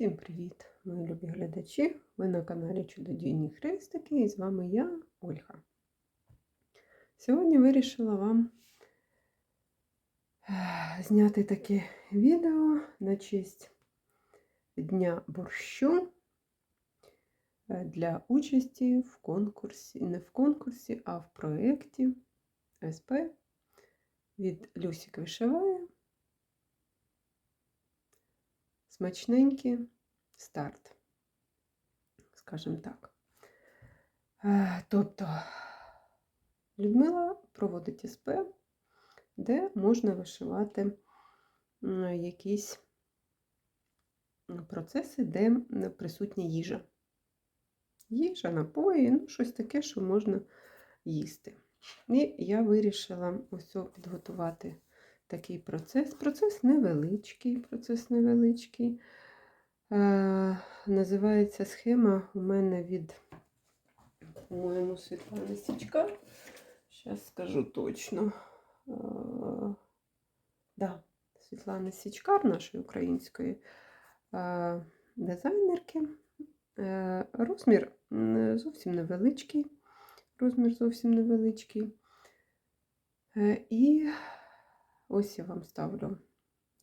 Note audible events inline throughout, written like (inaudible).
Всім привіт, мої любі глядачі! Ви на каналі Чудодійні Хрестики і з вами я, Ольга. Сьогодні вирішила вам е, зняти таке відео на честь Дня борщу е, для участі в конкурсі, не в конкурсі, а в проєкті СП від Люсік Вишиває. Смачненький старт, скажімо так. Е, Тобто Людмила проводить СП, де можна вишивати якісь процеси, де присутня їжа. Їжа, напої, ну, щось таке, що можна їсти. І я вирішила ось підготувати такий процес. Процес невеличкий, процес невеличкий. Е, Називається схема у мене від, по-моєму, Світлани Січка. Зараз скажу точно. Е, да, Світлани Січкар, нашої української е, дизайнерки. Е, розмір зовсім невеличкий. Розмір зовсім невеличкий. Е, і Ось я вам ставлю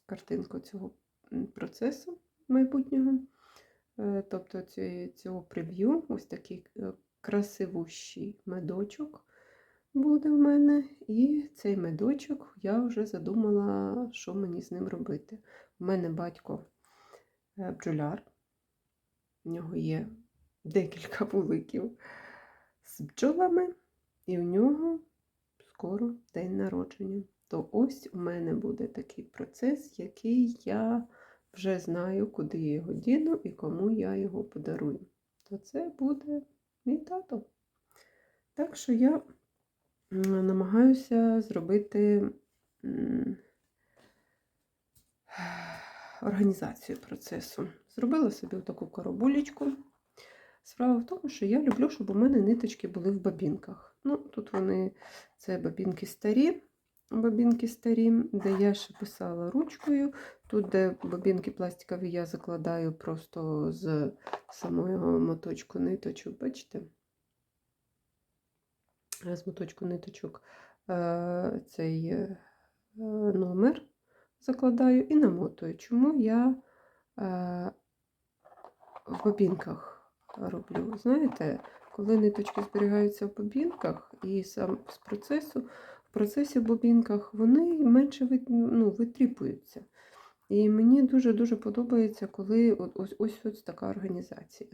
картинку цього процесу майбутнього. Е, тобто цього прев'ю, ось такий е, красивущий медочок буде в мене. І цей медочок я вже задумала, що мені з ним робити. У мене батько е, бджоляр, в нього є декілька вуликів з бджолами, і в нього скоро день народження то ось у мене буде такий процес, який я вже знаю, куди я його діну і кому я його подарую. То це буде мій тато. Так що я намагаюся зробити організацію процесу. Зробила собі таку коробулечку. Справа в тому, що я люблю, щоб у мене ниточки були в бабінках. Ну, Тут вони, це бабінки старі, бобінки старі, де я ще писала ручкою. Тут, де бобінки пластикові, я закладаю просто з самого моточку ниточок, бачите? З моточку ниточок е, цей е, номер закладаю і намотую. Чому я е, в бобінках роблю? Знаєте, коли ниточки зберігаються в бобінках і сам з процесу в процесі бобінках, вони менше ну, витріпуються. І мені дуже-дуже подобається, коли ось ось ось така організація.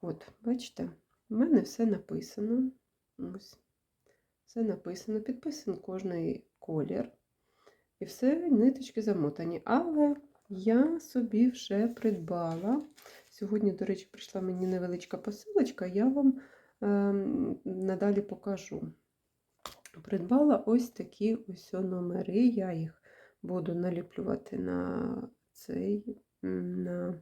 От, бачите, в мене все написано. Ось. Все написано, підписан кожний колір. І все, ниточки замотані. Але я собі вже придбала. Сьогодні, до речі, прийшла мені невеличка посилочка, я вам е, надалі покажу придбала ось такі ось номери. Я їх буду наліплювати на цей на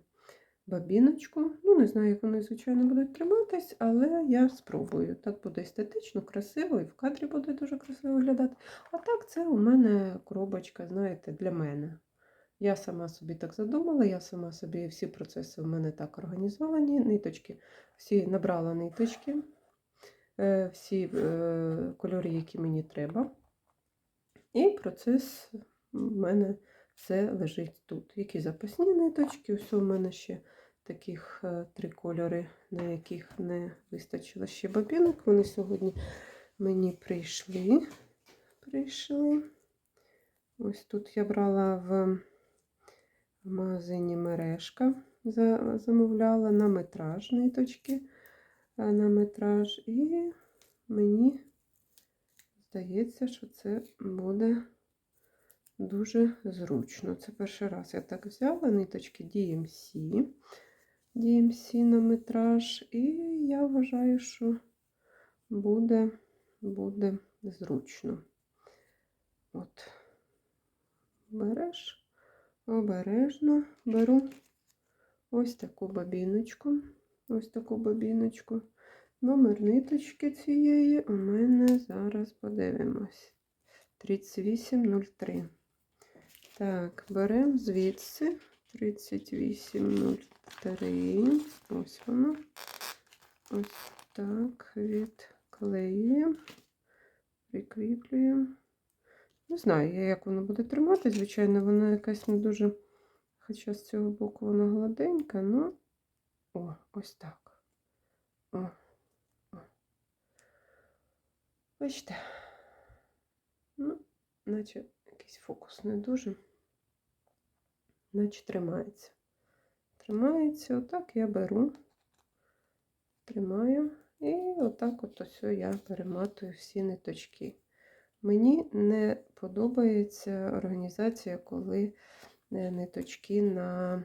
бабіночку. Ну, не знаю, як вони, звичайно, будуть триматись, але я спробую. Так буде естетично, красиво, і в кадрі буде дуже красиво виглядати. А так, це у мене коробочка, знаєте, для мене. Я сама собі так задумала, я сама собі всі процеси у мене так організовані. Ниточки, всі набрала ниточки. Е, всі е, кольори, які мені треба. І процес у мене все лежить тут. Які запасні ниточки, ось у мене ще таких е, три кольори, на яких не вистачило ще бабінок. Вони сьогодні мені прийшли. прийшли. Ось тут я брала в магазині мережка, замовляла на метраж ниточки на метраж, і мені здається, що це буде дуже зручно. Це перший раз я так взяла. Ниточки DMC, DMC на метраж, і я вважаю, що буде, буде зручно. От, береш, обережно беру ось таку бабіночку ось таку бобіночку. Номер ниточки цієї у мене зараз подивимось. 3803. Так, беремо звідси 3803. Ось воно. Ось так. Відклеюємо, прикріплюємо. Не знаю, як воно буде тримати. Звичайно, вона якась не дуже. Хоча з цього боку вона гладенька, ну, о, ось так. О, о. Бачите? Ну, наче якийсь фокус не дуже. Наче тримається. Тримається, отак я беру, тримаю, і отак от ось я перематую всі ниточки. Мені не подобається організація, коли е, ниточки на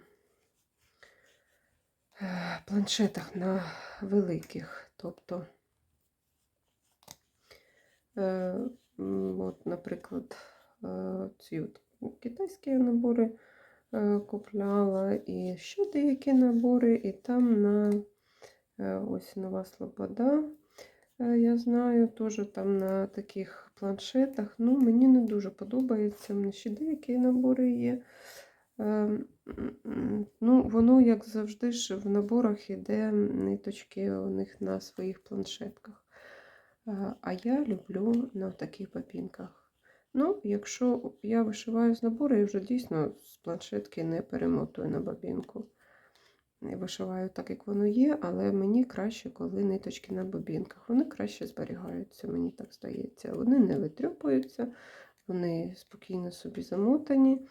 планшетах на великих. Тобто, е, от, наприклад, е, ці от китайські набори е, купляла, і ще деякі набори, і там на е, ось нова Слобода. Е, Я знаю, теж там на таких планшетах. Ну, мені не дуже подобається. Мені ще деякі набори є. Е, м, м, Ну, воно, як завжди, ж в наборах іде ниточки у них на своїх планшетках. Е, А я люблю на таких бабінках. Ну, якщо я вишиваю з набору, я вже дійсно з планшетки не перемотую на бабінку. Я вишиваю так, як воно є, але мені краще, коли ниточки на бобінках. Вони краще зберігаються, мені так здається. Вони не витрюпуються, вони спокійно собі замотані.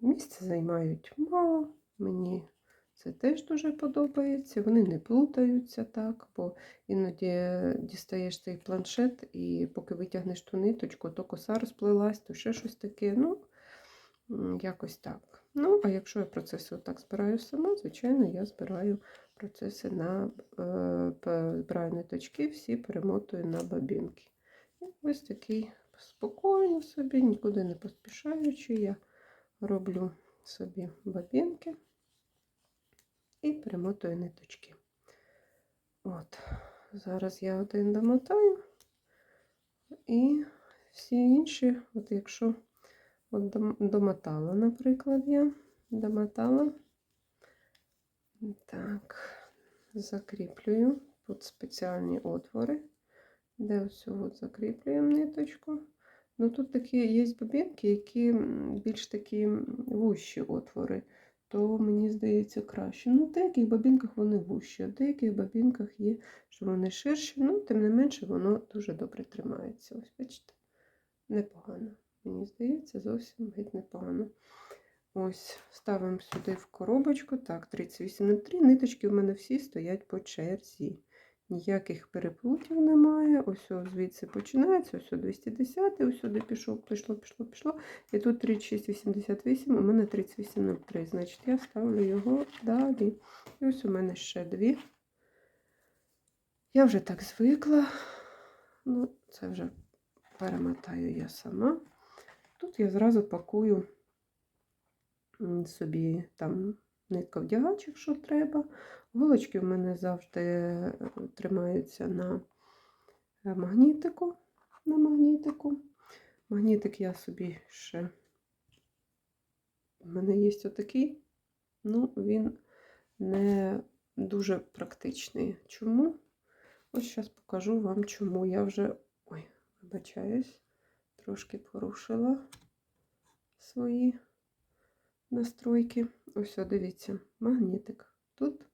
Місце займають мало. Мені це теж дуже подобається. Вони не плутаються так, бо іноді дістаєш цей планшет, і поки витягнеш ту ниточку, то коса розплилась, то ще щось таке. Ну, якось так. Ну, а якщо я процеси отак збираю сама, звичайно, я збираю процеси на е, збираю ниточки, всі перемотую на бабінки. Ось такий спокійно собі, нікуди не поспішаючи, я роблю собі бабінки і перемотую ниточки. От, зараз я один домотаю, і всі інші, от якщо От домотала, наприклад, я домотала. Так, закріплюю. Тут спеціальні отвори, де ось от закріплюємо ниточку. Ну, тут такі є бобінки, які більш такі вущі отвори, то мені здається краще. Ну, в деяких бобінках вони вущі, а в деяких бобінках є, що вони ширші, ну, тим не менше, воно дуже добре тримається. Ось, бачите, непогано. Мені здається, зовсім геть непогано. Ось, ставимо сюди в коробочку. Так, 38,03. Ниточки в мене всі стоять по черзі. Ніяких переплутів немає. Ось звідси починається, ось 210, ось сюди пішов, пішло, пішло, пішло. І тут 36,88, у мене 38,03. Значить, я ставлю його далі. І ось у мене ще дві. Я вже так звикла. Ну, це вже перемотаю я сама. Тут я зразу пакую собі там нитка вдягач, якщо треба. Голочки в мене завжди е, тримаються на е, магнітику. На магнітику. Магнітик я собі ще. У мене є отакий, ну він не дуже практичний. Чому? Ось зараз покажу вам, чому я вже. Ой, вибачаюсь трошки порушила свої настройки. Ось, дивіться, магнітик. Тут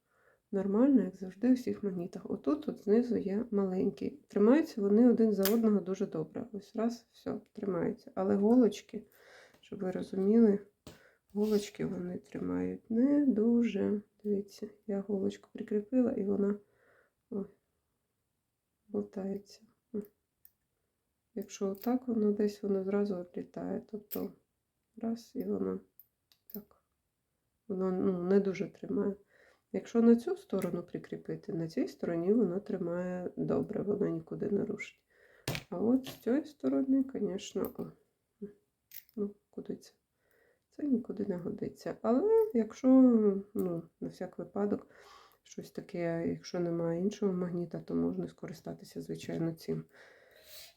нормально, як завжди, у всіх магнітах. Отут от знизу є маленький. Тримаються вони один за одного дуже добре. Ось раз, все, тримаються. Але голочки, щоб ви розуміли, голочки вони тримають не дуже. Дивіться, я голочку прикріпила і вона ой, болтається. Якщо отак воно десь воно зразу відлітає. Тобто раз і воно. Воно ну, не дуже тримає. Якщо на цю сторону прикріпити, на цій стороні воно тримає добре, воно нікуди не рушить. А от з цієї сторони, звісно, о, ну, куди це? Це нікуди не годиться. Але якщо, ну, на всяк випадок, щось таке, якщо немає іншого магніта, то можна скористатися, звичайно, цим.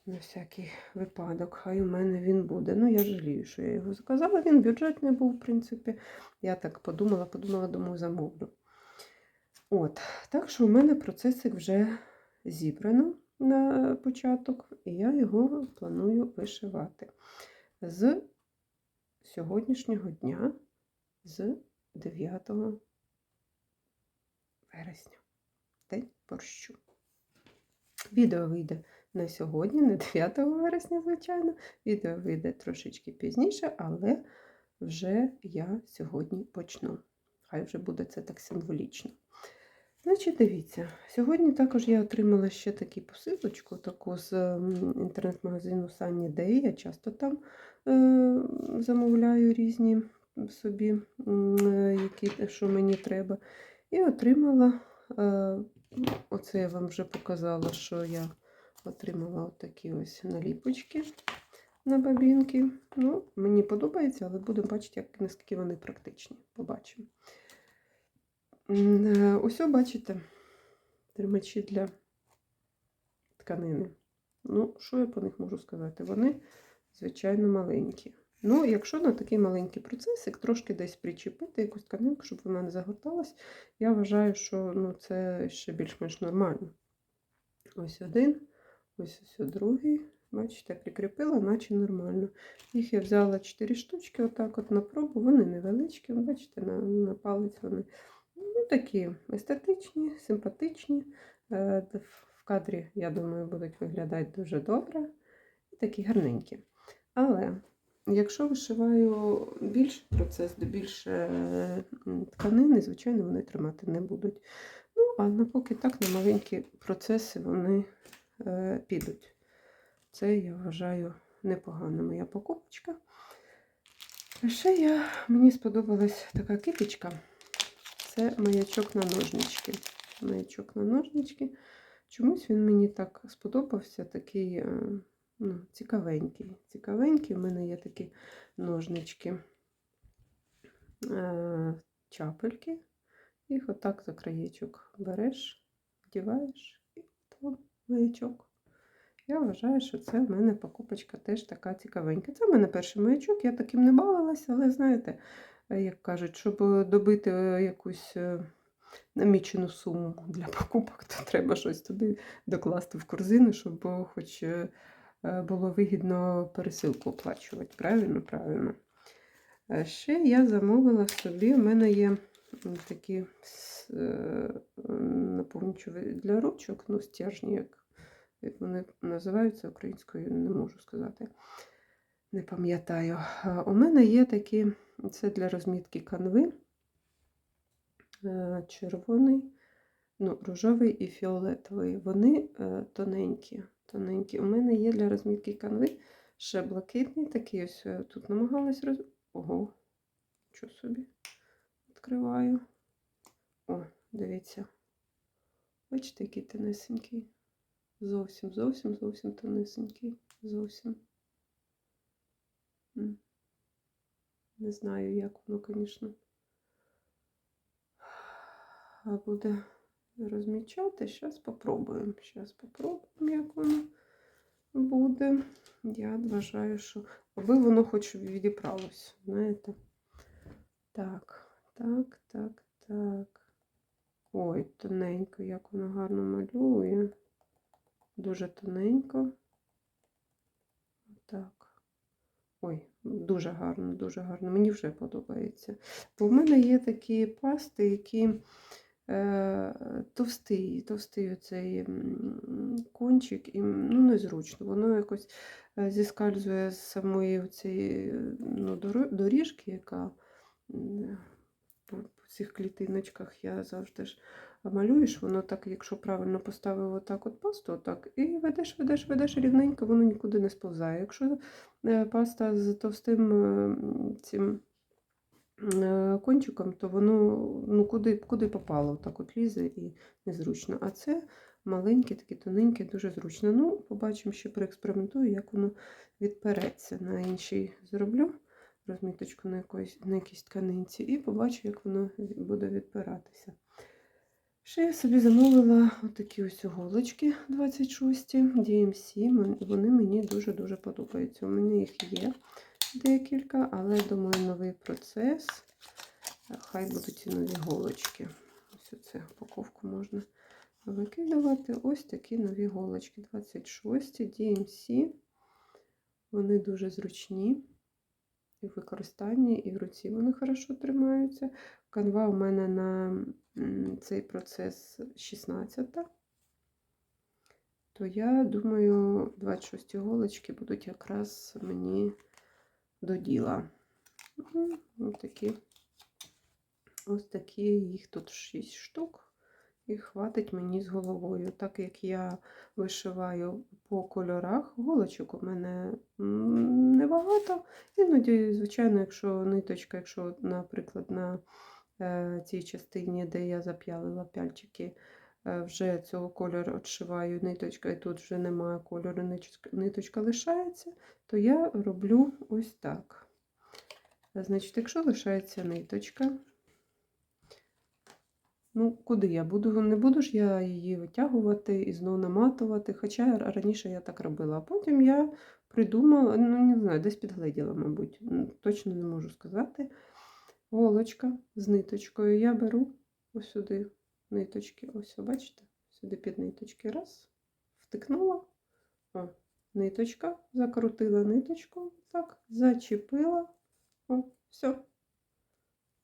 На всякий випадок, хай у мене він буде. Ну, я жалію, що я його заказала. Він бюджетний був, в принципі. Я так подумала, подумала, думаю, замовлю. От, так що у мене процесик вже зібрано на початок, і я його планую вишивати з сьогоднішнього дня, з 9 вересня, день борщу. Відео вийде на сьогодні, не 9 вересня, звичайно. Відео вийде трошечки пізніше, але вже я сьогодні почну. Хай вже буде це так символічно. Значить, дивіться, сьогодні також я отримала ще таку посилочку таку з інтернет-магазину Sunny Day. Я часто там е, замовляю різні собі, е, які, що мені треба. І отримала, е, оце я вам вже показала, що я отримала отакі ось наліпочки на бабінки. Ну, мені подобається, але будемо бачити, як, наскільки вони практичні. Побачимо. Е, Ось, бачите, тримачі для тканини. Ну, що я по них можу сказати? Вони, звичайно, маленькі. Ну, якщо на такий маленький процесик трошки десь причепити якусь тканинку, щоб вона не загорталась, я вважаю, що ну, це ще більш-менш нормально. Ось один, ось ось другий. Бачите, прикріпила, наче нормально. Їх я взяла 4 штучки, отак от на пробу. Вони невеличкі, бачите, на, на палець вони ну, такі естетичні, симпатичні. Е, В кадрі, я думаю, будуть виглядати дуже добре. І такі гарненькі. Але якщо вишиваю більший процес, де більше тканини, звичайно, вони тримати не будуть. Ну, а напоки так на маленькі процеси вони підуть. Це я вважаю непогана моя покупочка. Ще я, мені сподобалась така кипічка. Це маячок на ножнички. Маячок на ножнички. Чомусь він мені так сподобався, такий е, ну, цікавенький. Цікавенький. У мене є такі ножнички, е, чапельки. Їх отак за краєчок береш, вдіваєш маячок. Я вважаю, що це в мене покупочка теж така цікавенька. Це в мене перший маячок, я таким не бавилася, але знаєте, е, як кажуть, щоб е, добити е, якусь намічену суму для (laughs) покупок, то треба щось туди докласти в корзину, щоб хоч було вигідно пересилку оплачувати. Правильно, правильно. Ще я замовила собі, в мене є такі наповнювачі для ручок, ну, стержні, як як вони називаються українською, не можу сказати. Не пам'ятаю. У мене є такі, це для розмітки канви. е, Червоний, ну, рожовий і фіолетовий. Вони е, тоненькі. тоненькі. У мене є для розмітки канви ще блакитний такий. Ось е, тут намагалась роз... Ого, що собі відкриваю. О, дивіться. Бачите, який тонесенький. Зовсім, зовсім, зовсім тонесенький. Зовсім. Не знаю, як воно, звісно. Буде розмічати. Зараз попробуємо. Зараз попробуємо, як воно буде. Я вважаю, що аби воно хоч відібралось, знаєте. Так, так, так, так. Ой, тоненько, як воно гарно малює. Дуже тоненько. Так. Ой, дуже гарно, дуже гарно. Мені вже подобається. Бо в мене є такі пасти, які е, товстий, товстий оцей кончик, і ну, незручно. Воно якось е, зіскальзує з самої цієї ну, доріжки, яка по цих клітиночках я завжди ж малюєш, воно так, якщо правильно поставив отак от пасту, отак, і ведеш, ведеш, ведеш рівненько, воно нікуди не сповзає. Якщо е, паста з товстим е, цим е, кончиком, то воно ну, куди, куди попало, так от лізе і незручно. А це маленьке, таке тоненьке, дуже зручно. Ну, побачимо, ще проекспериментую, як воно відпереться. На іншій зроблю розміточку на, якоїсь, на якійсь тканинці і побачу, як воно буде відпиратися. Ще я собі замовила отакі ось голочки 26 DMC. Вони мені дуже-дуже подобаються. У мене їх є декілька, але думаю, новий процес. Хай будуть ці нові голочки. Ось оце упаковку можна викидувати. Ось такі нові голочки. 26 DMC. Вони дуже зручні. І в використанні, і в руці вони хорошо тримаються. Канва у мене на цей процес 16. То я думаю, 26 голочки будуть якраз мені до діла. Ну, Ось такі, ось такі, їх тут 6 штук. І хватить мені з головою. Так як я вишиваю по кольорах, голочок у мене небагато. Іноді, звичайно, якщо ниточка, якщо, наприклад, на е, цій частині, де я зап'ялила пяльчики, е, вже цього кольору відшиваю ниточка, і тут вже немає кольору, ниточка, ниточка лишається, то я роблю ось так. Значить, якщо лишається ниточка, ну, куди я буду? Не буду ж я її витягувати і знову наматувати, хоча раніше я так робила. А потім я придумала, ну не знаю, десь підгледіла, мабуть, точно не можу сказати. Голочка з ниточкою. Я беру ось сюди ниточки. Ось, бачите? Сюди під ниточки. Раз, втикнула. О, ниточка, закрутила ниточку, так, зачепила. О, все.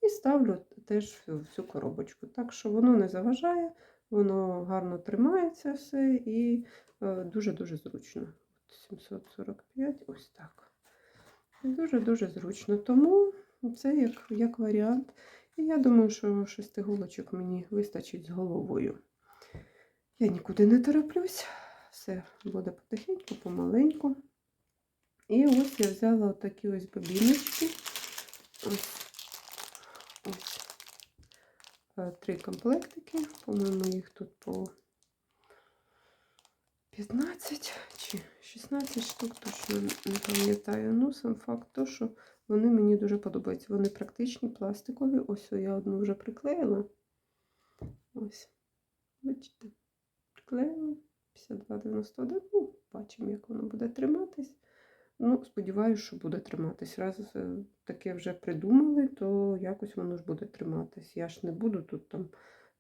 І ставлю теж всю, коробочку. Так що воно не заважає, воно гарно тримається все і е, дуже-дуже зручно. 745, ось так. Дуже-дуже зручно. Тому це як, як варіант. І я думаю, що шести голочок мені вистачить з головою. Я нікуди не тороплюсь, все буде потихеньку, помаленьку. І ось я взяла такі ось бобіночки. Ось. Е, Три комплектики. По-моєму, їх тут по 15 чи 16 штук, точно не пам'ятаю. Ну, сам факт то, що вони мені дуже подобаються. Вони практичні, пластикові. Ось я одну вже приклеїла. Ось. Бачите, приклеїла. 52,91. Ну, бачимо, як воно буде триматись. Ну, сподіваюся, що буде триматись. Раз е, таке вже придумали, то якось воно ж буде триматись. Я ж не буду тут там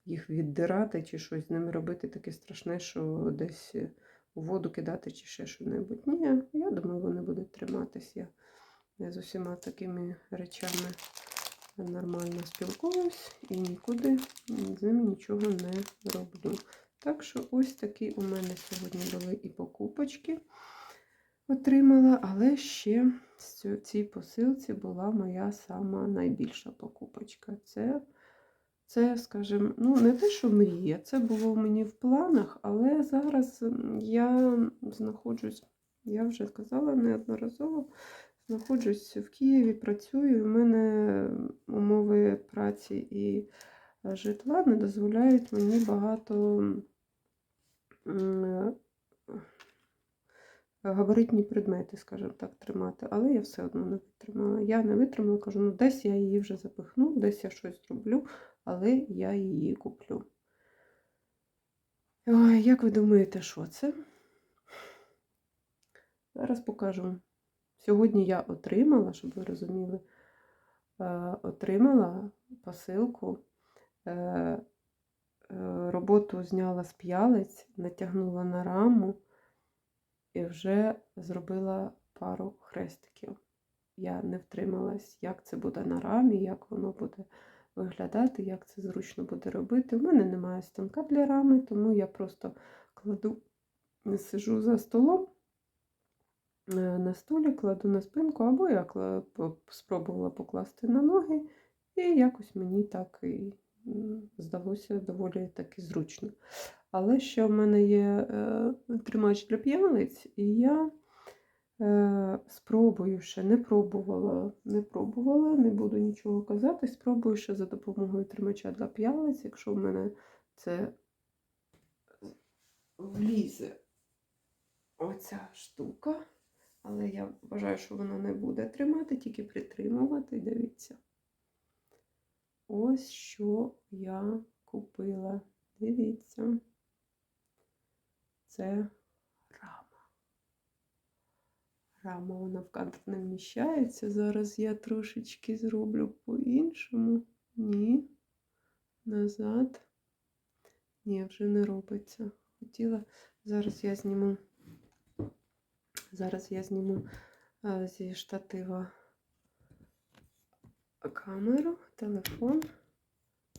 їх віддирати чи щось з ними робити таке страшне, що десь е, у воду кидати чи ще що-небудь. Ні, я думаю, вони будуть триматись. Я, я з усіма такими речами нормально спілкуюсь і нікуди з ними нічого не роблю. Так що ось такі у мене сьогодні були і покупочки отримала, але ще в цій посилці була моя сама найбільша покупочка. Це, це скажімо, ну, не те, що мрія, це було мені в планах, але зараз я знаходжусь, я вже казала неодноразово, знаходжусь в Києві, працюю, і в мене умови праці і житла не дозволяють мені багато габаритні предмети, скажімо так, тримати, але я все одно не витримала. Я не витримала, кажу, ну десь я її вже запихну, десь я щось зроблю, але я її куплю. Ой, як ви думаєте, що це? Зараз покажу. Сьогодні я отримала, щоб ви розуміли, отримала посилку. Е, роботу зняла з п'ялиць, натягнула на раму і вже зробила пару хрестиків. Я не втрималась, як це буде на рамі, як воно буде виглядати, як це зручно буде робити. У мене немає станка для рами, тому я просто кладу, сижу за столом. На столі кладу на спинку, або я спробувала покласти на ноги, і якось мені так і здалося доволі таки зручно. Але ще в мене є е, тримач для п'ялиць, і я е, спробую ще, не пробувала, не пробувала, не буду нічого казати. Спробую ще за допомогою тримача для п'ялиць, якщо в мене це влізе оця штука. Але я вважаю, що вона не буде тримати, тільки притримувати, дивіться. Ось що я купила. Дивіться. Це рама. Рама вона в кадр не вміщається. Зараз я трошечки зроблю по-іншому. Ні. Назад. Ні, вже не робиться. Хотіла. Зараз я зніму. Зараз я зніму зі штатива камеру, телефон.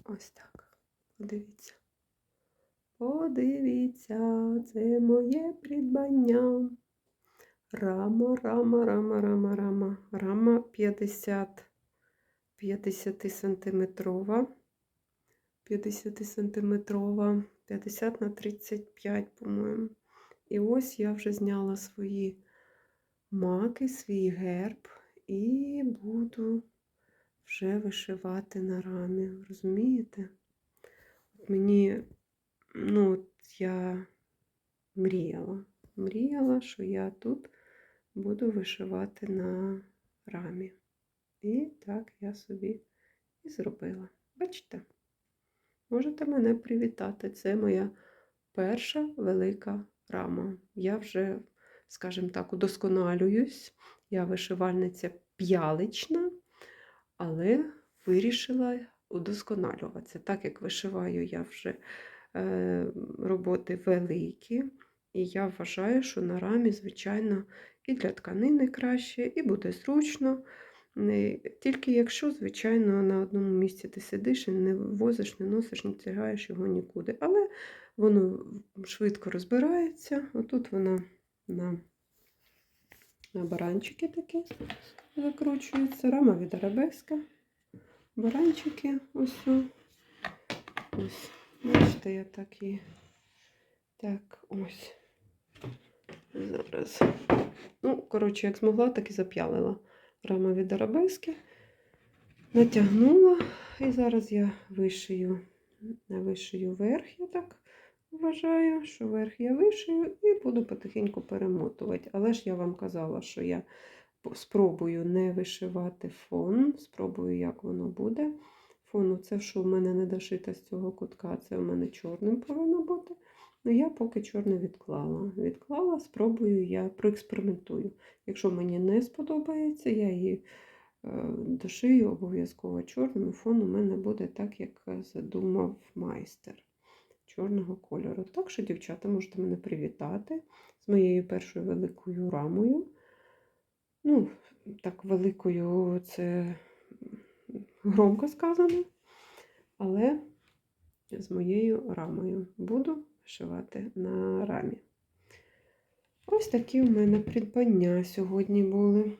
Ось так. Подивіться. Подивіться, це моє придбання. Рама, рама, рама, рама, рама. Рама 50, 50 сантиметрова. 50 сантиметрова, 50 на 35, по-моєму. І ось я вже зняла свої маки, свій герб і буду вже вишивати на рамі. Розумієте? От мені, ну, от я мріяла. Мріяла, що я тут буду вишивати на рамі. І так я собі і зробила. Бачите? Можете мене привітати. Це моя перша велика рама. Я вже, скажімо так, удосконалююсь. Я вишивальниця п'ялична, але вирішила удосконалюватися. Так як вишиваю я вже е, роботи великі, і я вважаю, що на рамі, звичайно, і для тканини краще, і буде зручно. Тільки якщо, звичайно, на одному місці ти сидиш і не возиш, не носиш, не тягаєш його нікуди. Але воно швидко розбирається. Отут вона на, баранчики такі закручується. Рама від арабеска. Баранчики ось. Ось. Бачите, я так і. Так, ось. Зараз. Ну, коротше, як змогла, так і зап'ялила рама від арабески. Натягнула, і зараз я вишию, вишию верх, я так вважаю, що верх я вишию і буду потихеньку перемотувати. Але ж я вам казала, що я спробую не вишивати фон, спробую, як воно буде. Фону це, що в мене не дошита з цього кутка, це в мене чорним повинно бути. Ну, я поки чорне відклала. Відклала, спробую, я проекспериментую. Якщо мені не сподобається, я її е, дошию обов'язково чорним. Фон у мене буде так, як задумав майстер чорного кольору. Так що, дівчата, можете мене привітати з моєю першою великою рамою. Ну, так, великою це громко сказано, але з моєю рамою буду вишивати на рамі. Ось такі в мене придбання сьогодні були.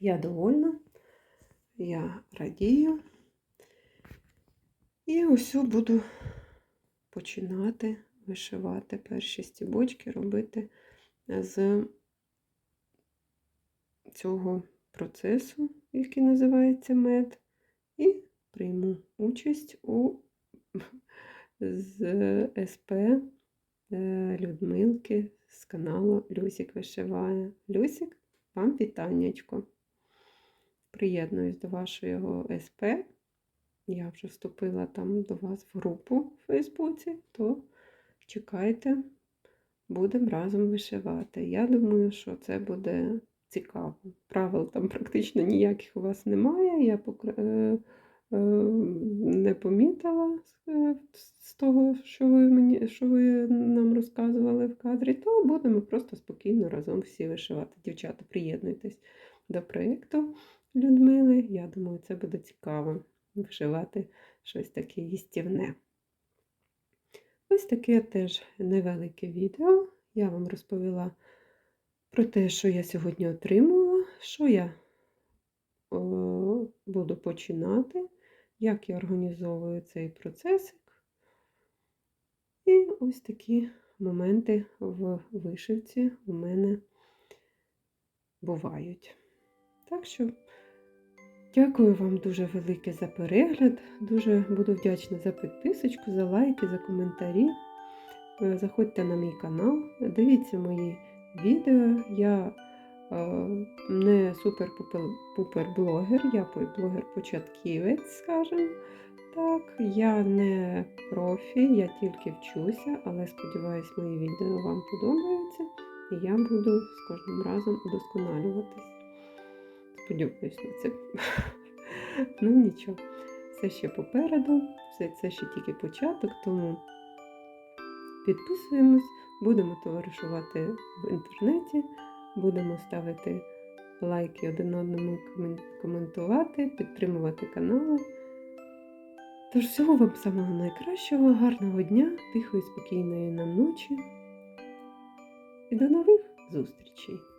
Я довольна, я радію. І ось буду починати вишивати перші стібочки, робити з цього процесу, який називається мед, і прийму участь у з СП е, Людмилки з каналу Люсік вишиває. Люсік, вам вітаннячко. Приєднуюсь до вашого СП. Я вже вступила там до вас в групу в Фейсбуці, то чекайте, будемо разом вишивати. Я думаю, що це буде цікаво. Правил там практично ніяких у вас немає. Я покр- е, е, не помітила е, з того, що ви, мені, що ви нам розказували в кадрі, то будемо просто спокійно разом всі вишивати. Дівчата, приєднуйтесь до проєкту Людмили. Я думаю, це буде цікаво вишивати щось таке їстівне. Ось таке теж невелике відео. Я вам розповіла про те, що я сьогодні отримала, що я буду починати, як я організовую цей процесик. І ось такі моменти в вишивці у мене бувають. Так що дякую вам дуже велике за перегляд. Дуже буду вдячна за підписочку, за лайки, за коментарі. Е, Заходьте на мій канал, дивіться мої відео. Я не супер-пупер блогер, я блогер-початківець, скажімо. Так, я не профі, я тільки вчуся, але сподіваюсь, мої відео вам подобаються, і я буду з кожним разом удосконалюватись. Сподіваюсь на це. (laughs) ну нічого, все ще попереду, все це ще тільки початок, тому підписуємось, будемо товаришувати в інтернеті, будемо ставити лайки один одному, коментувати, підтримувати канали. Тож всього вам самого найкращого, гарного дня, тихої, спокійної нам ночі. І до нових зустрічей!